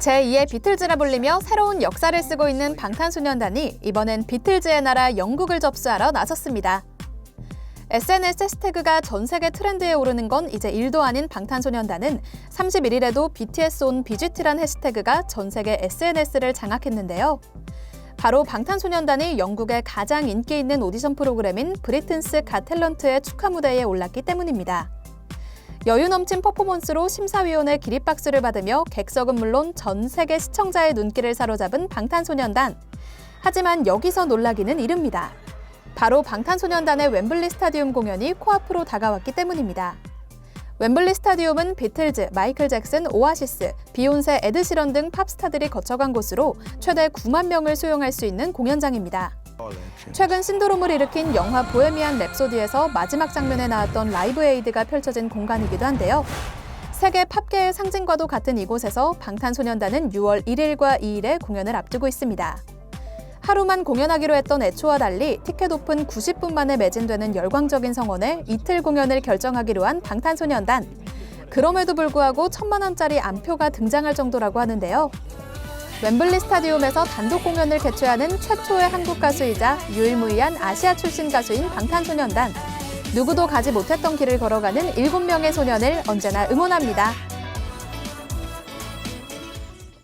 제2의 비틀즈라 불리며 새로운 역사를 쓰고 있는 방탄소년단이 이번엔 비틀즈의 나라 영국을 접수하러 나섰습니다. SNS 해시태그가 전 세계 트렌드에 오르는 건 이제 일도 아닌 방탄소년단은 31일에도 BTS 온 BGT란 해시태그가 전 세계 SNS를 장악했는데요. 바로 방탄소년단이 영국의 가장 인기 있는 오디션 프로그램인 브리튼스 가 탤런트의 축하 무대에 올랐기 때문입니다. 여유 넘친 퍼포먼스로 심사위원의 기립박수를 받으며 객석은 물론 전 세계 시청자의 눈길을 사로잡은 방탄소년단. 하지만 여기서 놀라기는 이릅니다. 바로 방탄소년단의 웸블리 스타디움 공연이 코앞으로 다가왔기 때문입니다. 웸블리 스타디움은 비틀즈, 마이클 잭슨, 오아시스, 비욘세, 에드시런 등 팝스타들이 거쳐간 곳으로 최대 9만 명을 수용할 수 있는 공연장입니다. 최근 신드롬을 일으킨 영화 보헤미안 랩소디에서 마지막 장면에 나왔던 라이브 에이드가 펼쳐진 공간이기도 한데요. 세계 팝계의 상징과도 같은 이곳에서 방탄소년단은 6월 1일과 2일에 공연을 앞두고 있습니다. 하루만 공연하기로 했던 애초와 달리 티켓 오픈 90분 만에 매진되는 열광적인 성원에 이틀 공연을 결정하기로 한 방탄소년단. 그럼에도 불구하고 천만 원짜리 안표가 등장할 정도라고 하는데요. 웸블리 스타디움에서 단독 공연을 개최하는 최초의 한국 가수이자 유일무이한 아시아 출신 가수인 방탄소년단. 누구도 가지 못했던 길을 걸어가는 7명의 소년을 언제나 응원합니다.